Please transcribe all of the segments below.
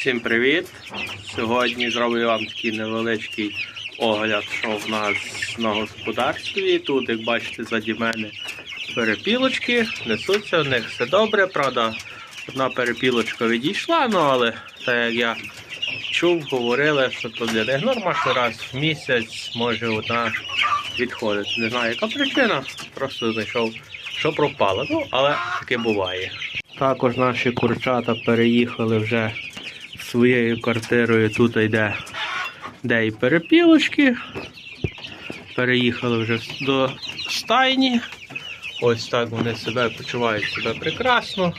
Всім привіт! Сьогодні зроблю вам такий невеличкий огляд, що в нас на господарстві. Тут, як бачите, заді мене перепілочки, несуться, в них все добре. Правда, одна перепілочка відійшла, ну але так як я чув, говорили, що то для них норма, що раз в місяць може одна відходити. Не знаю, яка причина, просто знайшов, що пропало. Ну, але таке буває. Також наші курчата переїхали вже своєю квартирою. Тут йде де і перепілочки. Переїхали вже до стайні. Ось так вони себе почувають себе прекрасно.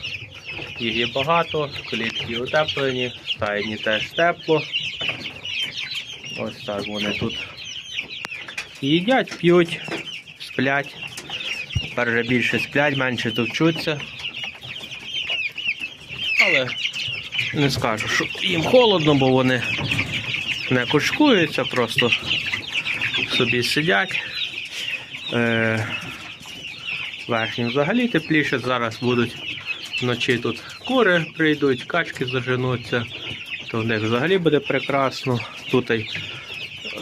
Їх є багато, клітки утеплені, стайні теж тепло. Ось так вони тут їдять, п'ють, сплять. Тепер вже більше сплять, менше товчуться. Але не скажу, що їм холодно, бо вони не кучкуються, просто собі сидять. Е, верхнім взагалі тепліше. Зараз будуть вночі тут кури прийдуть, качки заженуться, то в них взагалі буде прекрасно. Тут й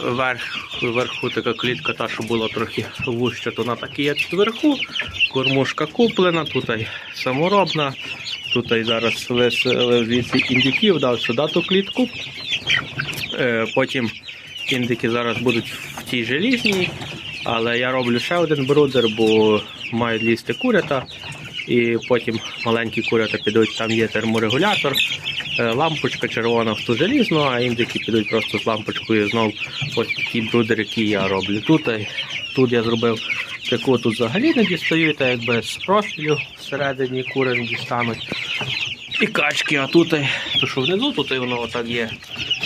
верх, вверху така клітка, та, що була трохи вужча, то вона так і є тут вверху. Кормушка куплена, тут й саморобна. Тут й зараз виселив звідси індиків, дав сюди ту клітку. Е, Потім індики зараз будуть в тій желізній, але я роблю ще один брудер, бо мають лізти курята. І потім маленькі курята підуть, там є терморегулятор, е, лампочка червона в ту желізну, а індики підуть просто з лампочкою знов ось такий брудер, який я роблю. Тут, е, тут я зробив таку тут взагалі не дістаю, та якби з профілю всередині кури не дістануть. І качки, а тут, то що внизу, тут і воно отак є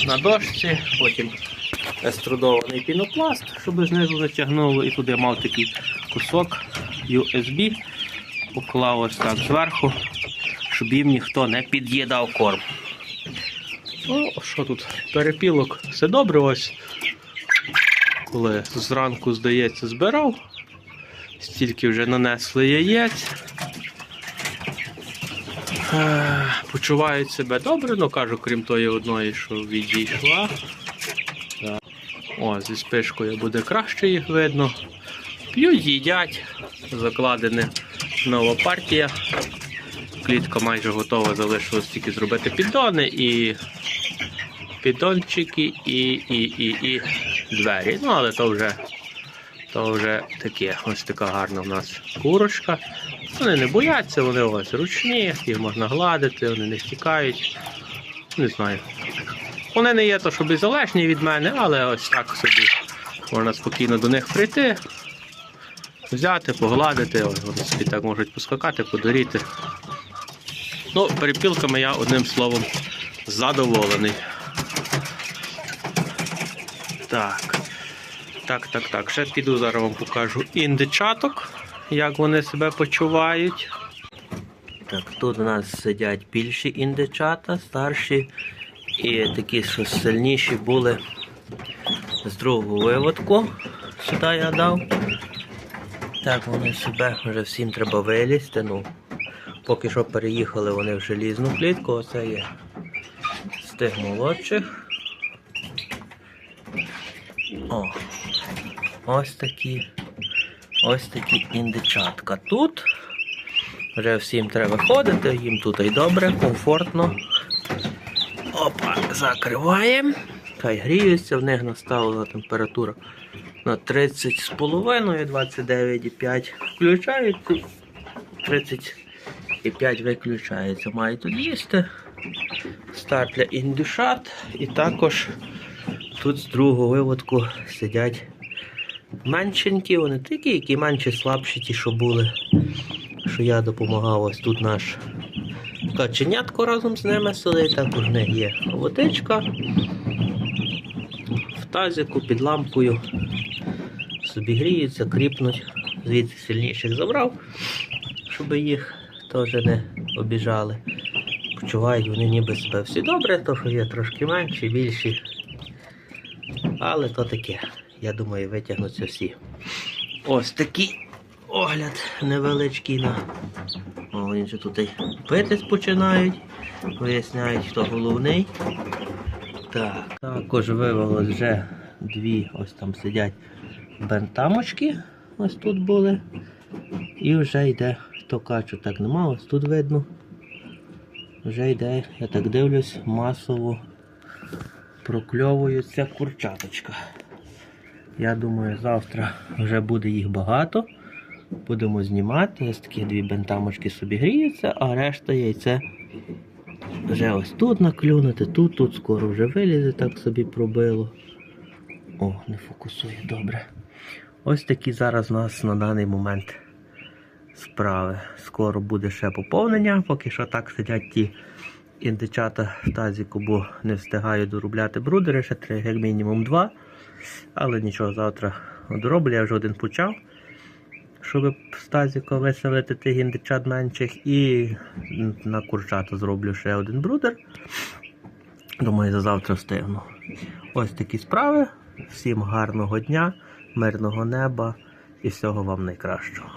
на дошці, потім еструдований пінопласт, щоб знизу затягнуло, і тут я мав такий кусок USB, поклав ось так зверху, щоб їм ніхто не під'їдав корм. Ну, що тут? Перепілок, все добре ось. Коли зранку, здається, збирав, стільки вже нанесли яєць. Е, Почувають себе добре, ну кажу, крім тої одної, що відійшла. О, зі спишкою буде краще їх видно. П'ють, їдять, закладена нова партія. Клітка майже готова, залишилось тільки зробити піддони і піддончики і, і, і, і двері. Ну, але то вже, то вже таке. Ось така гарна в нас курочка. Вони не бояться, вони ось ручні, їх можна гладити, вони не втікають. Не знаю. Вони не є то, щоб залежні від мене, але ось так собі можна спокійно до них прийти, взяти, погладити, ось вони собі так можуть поскакати, подоріти. Ну, перепілками я одним словом задоволений. Так. Так, так, так. Ще піду зараз вам покажу індичаток, як вони себе почувають. Так, тут у нас сидять більші індичата, старші і такі, що сильніші були з другого виводку. Сюди я дав. Так, вони себе вже всім треба вилізти. Ну, поки що переїхали вони в желізну клітку, оце є з тих молодших. О, ось такі. Ось такі індичатка. Тут вже всім треба ходити, їм тут і добре, комфортно. Опа, закриваємо. Хай гріються, в них наставила температура на 30,5, 29,5 включається, 30,5 виключається. Мають тут їсти. Старт для. І також тут з другого виводку сидять меншенькі, вони такі, які менші, слабші, ті, що були. Що я допомагав, ось тут наш каченятко разом з ними сидить, також в них є водичка. В тазику під лампою собі гріються, кріпнуть. Звідси сильніших забрав, щоб їх теж не обіжали. Почувають вони ніби себе всі добре, то що є трошки менші, більші. Але то таке. Я думаю, витягнуться всі. Ось такий огляд невеличкий на. О, вже тут і питись починають. Виясняють, хто головний. Так. Також вивелось вже дві, ось там сидять бентамочки. Ось тут були. І вже йде, хто качу так нема, ось тут видно. Вже йде, я так дивлюсь, масово прокльовується курчаточка. Я думаю, завтра вже буде їх багато. Будемо знімати. Ось такі дві бентамочки собі гріються, а решта яйце вже ось тут наклюнути, тут, тут скоро вже вилізе, так собі пробило. О, не фокусує добре. Ось такі зараз у нас на даний момент справи. Скоро буде ще поповнення, поки що так сидять ті індичата в тазіку, бо не встигаю доробляти брудери, ще три, як мінімум два. Але нічого, завтра дороблю, я вже один почав, щоб з тазіка виселити тих індичат менших. І на курчата зроблю ще один брудер. Думаю, за завтра встигну. Ось такі справи. Всім гарного дня, мирного неба і всього вам найкращого.